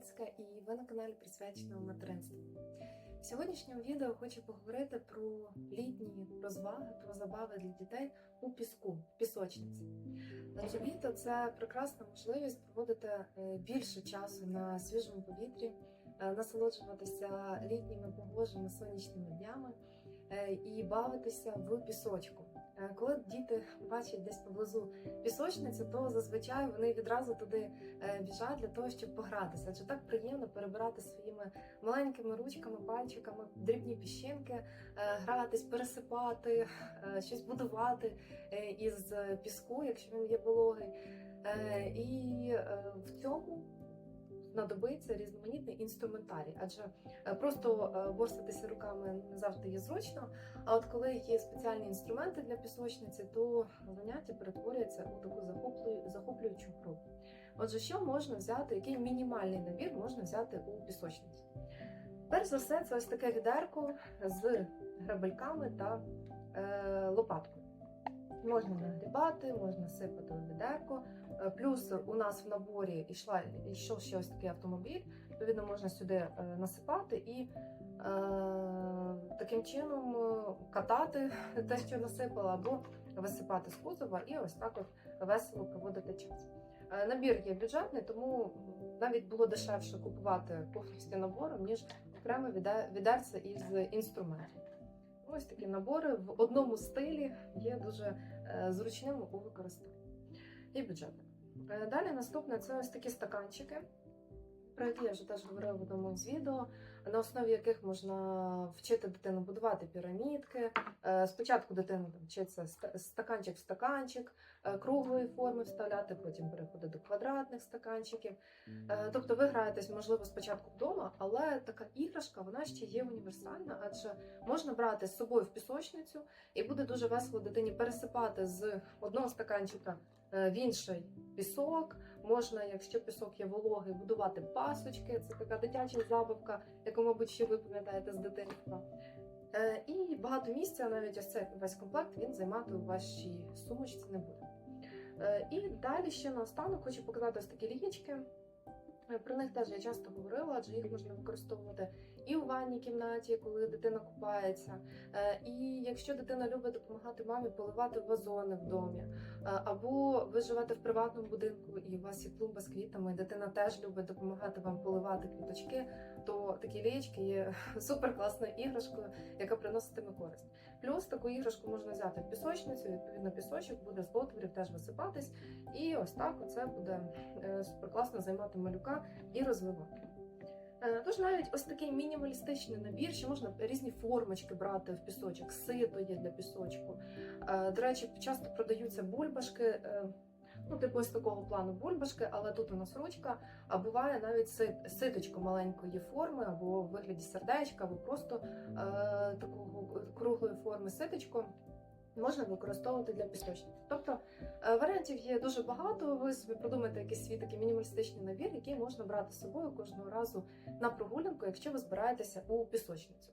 Галицька і ви на каналі присвяченому материнству. В сьогоднішньому відео хочу поговорити про літні розваги, про забави для дітей у піску, пісочниці. Адже літо це прекрасна можливість проводити е, більше часу на свіжому повітрі, е, насолоджуватися літніми погожими сонячними днями е, і бавитися в пісочку. Е, Коли діти бачать десь поблизу пісочницю, то зазвичай вони відразу туди е, біжать для того, щоб погратися. Адже так приємно перебирати своїми маленькими ручками, пальчиками дрібні піщинки, е, гратись, пересипати, щось будувати із піску, якщо він є вологий. І в цьому знадобиться різноманітний інструментарій, адже е, просто е, борситися руками не завжди є зручно. А от коли є спеціальні інструменти для пісочниці, то заняття перетворюється у таку захоплюючу гру. Отже, що можна взяти, який мінімальний набір можна взяти у пісочниці? Перш за все, це ось таке відерко з грабельками та е, лопаткою. Можна нагрібати, можна сипати у відерко. Е, Плюс у нас в наборі йшла, йшов ще ось такий автомобіль. Відповідно, можна сюди е, насипати і е, таким чином е, катати те, що насипала, або висипати з кузова, і ось так от весело проводити час. Набір є бюджетний, тому навіть було дешевше купувати повністю набором, ніж окремо відерце із інструментів. Ось такі набори. В одному стилі є дуже зручним зручними у використанні і бюджетним. Е, Далі наступне це ось такі стаканчики, про які я вже теж говорила в одному з відео, на основі яких можна вчити дитину будувати пірамідки. Е, Спочатку дитина вчиться ста- стаканчик в стаканчик, е, круглої форми вставляти, потім переходить до квадратних стаканчиків. Е, Тобто ви граєтесь, можливо, спочатку вдома, але така іграшка вона ще є універсальна, адже можна брати з собою в пісочницю, і буде дуже весело дитині пересипати з одного стаканчика в інший пісок. Можна, якщо пісок є вологий, будувати пасочки. Це така дитяча забавка, яку, мабуть, ще ви пам'ятаєте з дитинства. Е, І багато місця, навіть ось цей весь комплект, він займати у вашій сумочці не буде. Е, І далі ще наостанок хочу показати ось такі лієчки. Е, Про них теж я часто говорила, адже їх можна використовувати і у ванній кімнаті, коли дитина купається. Е, І якщо дитина любить допомагати мамі поливати вазони в домі, е, або ви живете в приватному будинку і у вас є клумба з квітами, і дитина теж любить допомагати вам поливати квіточки, то такі лієчки є супер класною іграшкою, яка приноситиме користь. Плюс таку іграшку можна взяти в пісочницю, відповідно, пісочок буде з отворів теж висипатись, і ось так оце буде е, супер класно займати малюка і розвивати. Е, Тож навіть ось такий мінімалістичний набір, що можна різні формочки брати в пісочок, сито є для пісочку. Е, До речі, часто продаються бульбашки. Ну, типу ось такого плану бульбашки, але тут у нас ручка, а буває навіть сит- ситочко маленької форми, або в вигляді сердечка, або просто е, такого круглої форми ситочко можна використовувати для пісочниці. Тобто е, варіантів є дуже багато. Ви собі продумаєте якийсь свій такий мінімалістичний набір, який можна брати з собою кожного разу на прогулянку, якщо ви збираєтеся у пісочницю.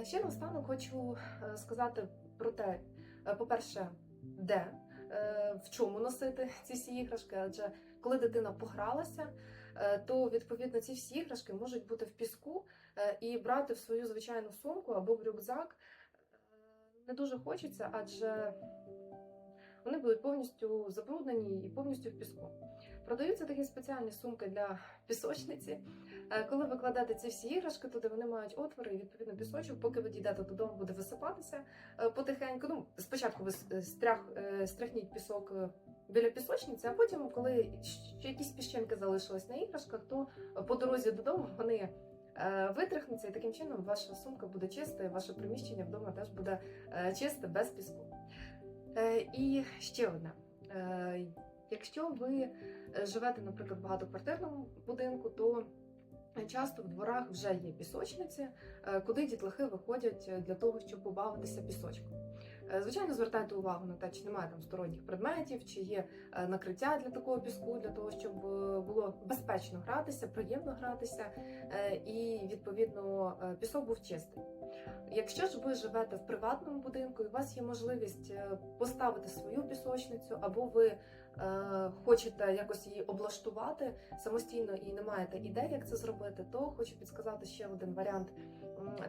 Е, Ще наостанок хочу е, сказати про те, по-перше, де. Е, В чому носити ці всі іграшки? Адже коли дитина погралася, е, то відповідно ці всі іграшки можуть бути в піску е, і брати в свою звичайну сумку або в рюкзак не дуже хочеться, адже вони будуть повністю забруднені і повністю в піску. Продаються такі спеціальні сумки для пісочниці. Е, Коли ви ці всі іграшки, туди вони мають отвори, і відповідно пісочок, поки ви дійдете додому, буде висипатися е, потихеньку. Ну, спочатку ви стрях, е, стряхніть пісок біля пісочниці, а потім, коли ще якісь піщинки залишились на іграшках, то по дорозі додому вони. Витряхнуться, і таким чином ваша сумка буде чиста, і ваше приміщення вдома теж буде чисте без піску. І ще одне. Якщо ви е, живете, наприклад, в багатоквартирному будинку, то часто в дворах вже є пісочниці, е, куди дітлахи виходять е, для того, щоб побавитися пісочком. Звичайно, звертайте увагу на те, чи немає там сторонніх предметів, чи є накриття для такого піску, для того, щоб було безпечно гратися, приємно гратися, і відповідно пісок був чистий. Якщо ж ви живете в приватному будинку, і у вас є можливість поставити свою пісочницю, або ви хочете якось її облаштувати самостійно і не маєте ідей, як це зробити, то хочу підсказати ще один варіант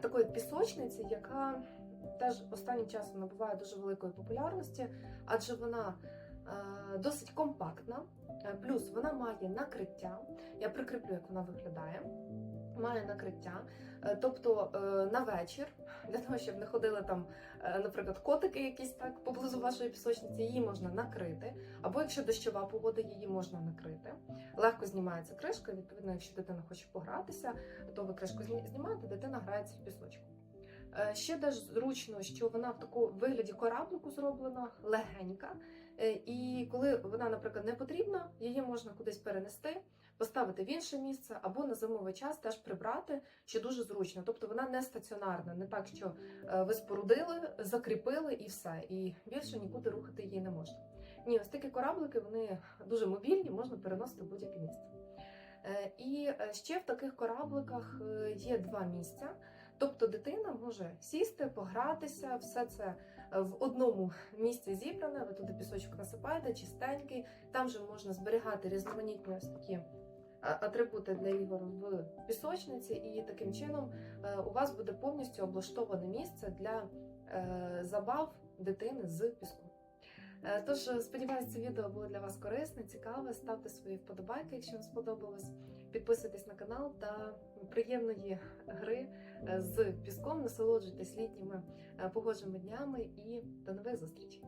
такої пісочниці, яка теж останнім часом набуває дуже великої популярності, адже вона е, досить компактна, е, плюс вона має накриття. Я прикріплю, як вона виглядає. Має накриття, Е, тобто е, на вечір, для того, щоб не ходили там, е, наприклад, котики якісь так поблизу вашої пісочниці, її можна накрити. Або якщо дощова погода, її можна накрити. Легко знімається кришка. Відповідно, якщо дитина хоче погратися, то ви кришку знімаєте, дитина грається в пісочку. Ще теж зручно, що вона в такому вигляді кораблику зроблена, легенька. І коли вона, наприклад, не потрібна, її можна кудись перенести, поставити в інше місце або на зимовий час теж прибрати, що дуже зручно. Тобто вона не стаціонарна, не так, що е, ви спорудили, закріпили і все, і більше нікуди рухати її не можна. Ні, ось такі кораблики вони дуже мобільні, можна переносити в будь-яке місце. Е, І е, ще в таких корабликах є два місця. Тобто дитина може сісти, погратися, все це в одному місці зібране. Ви туди пісочок насипаєте, чистенький. Там вже можна зберігати різноманітні ось такі атрибути для ігор в пісочниці, і таким чином е, у вас буде повністю облаштоване місце для е, забав дитини з піску. Е, Тож е, сподіваюся, це відео було для вас корисне, цікаве. Ставте свої вподобайки, якщо вам сподобалось. Підписуйтесь на канал та приємної гри е, з піском. Насолоджуйтесь літніми е, погожими днями і до нових зустрічей.